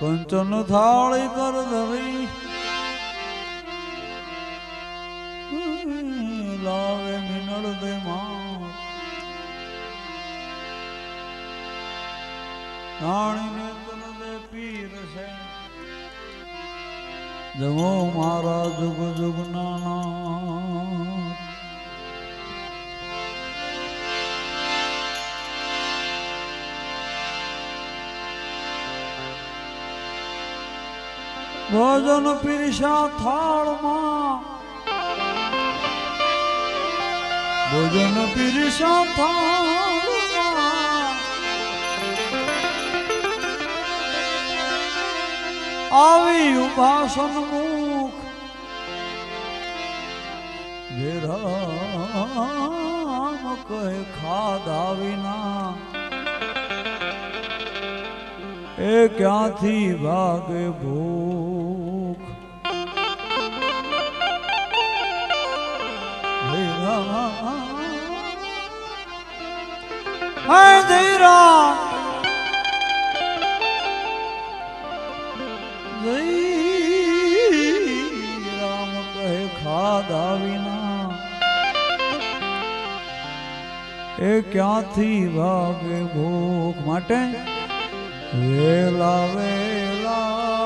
કંચન થાળી કર ધરી. લાવે મિનળ દે રાણીને તન દે પીર છે. જમો મારા જુગ જુગ નાના. ભોજન પીરસા થાળમાં. ભોજન પીરસા થાળમાં. આવી ઉપાસન મુખ. જે રામ કહે, ખાધા વિના. એ ક્યાંથી ભાગે ભૂખ? રામ કહે ખાધા વિના. એ ક્યાંથી ભાગે ભૂખ માટે? વેલા વેલા.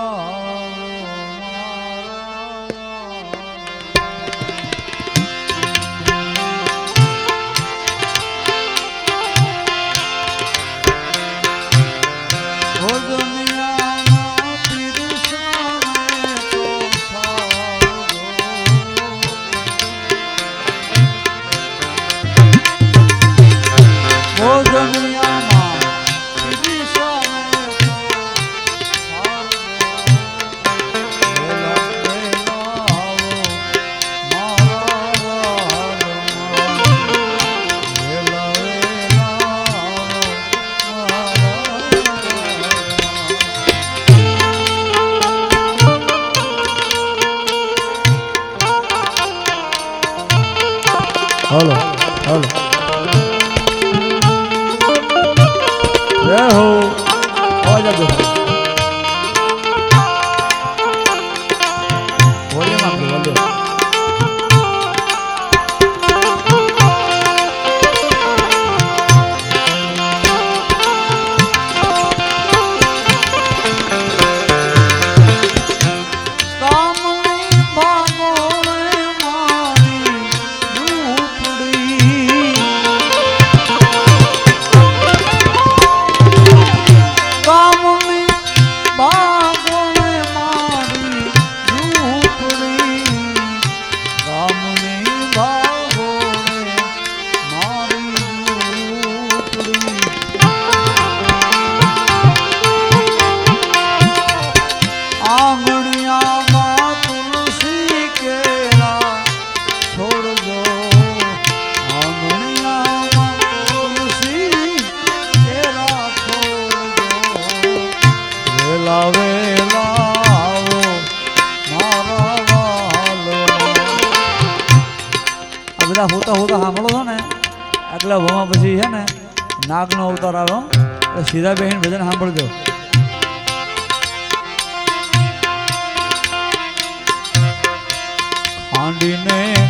Hello hello. જય હો. અવાજ આપજો. બધા હોતા હોતા સાંભળો છો ને આગલા ભોમાં પછી છે ને, નાગનો અવતાર આવ્યો એટલે સીધા બેહીને ભજન સાંભળજો. ખાંડીને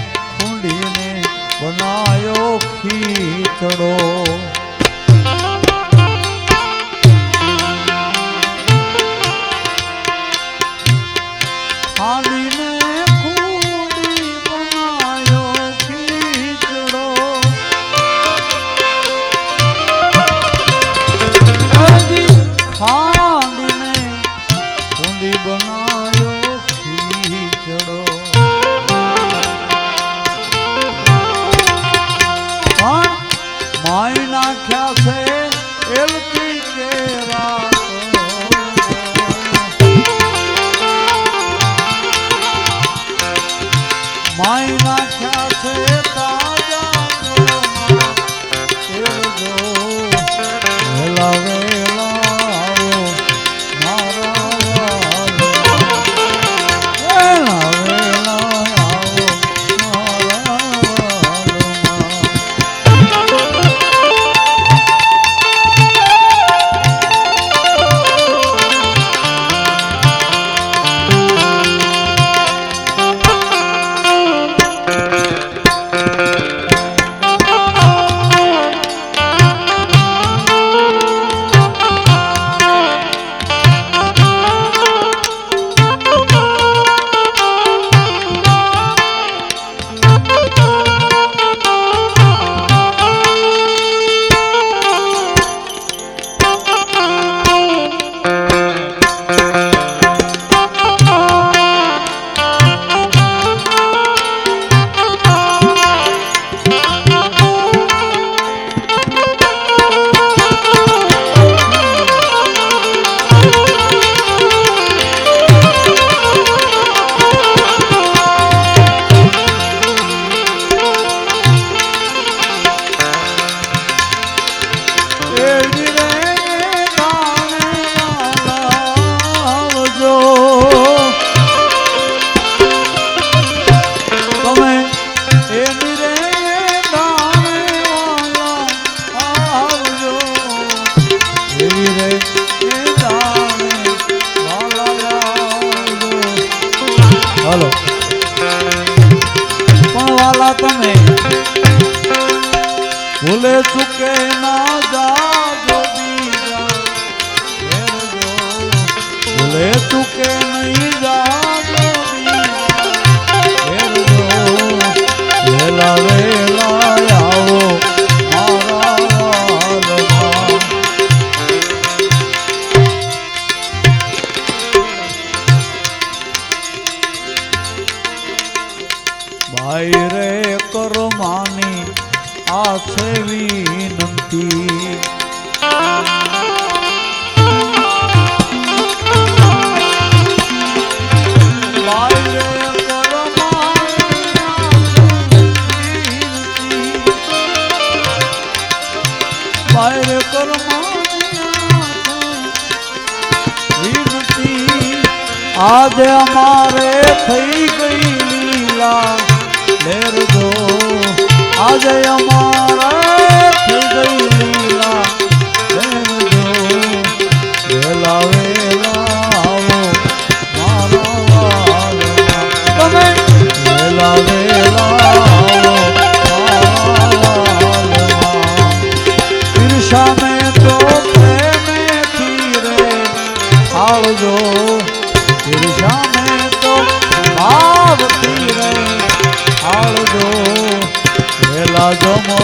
તું કે નહીં આજે અમારે થઈ ગઈ લીલા લેર દો આજે અમારે થઈ ગઈ લીલા ગમો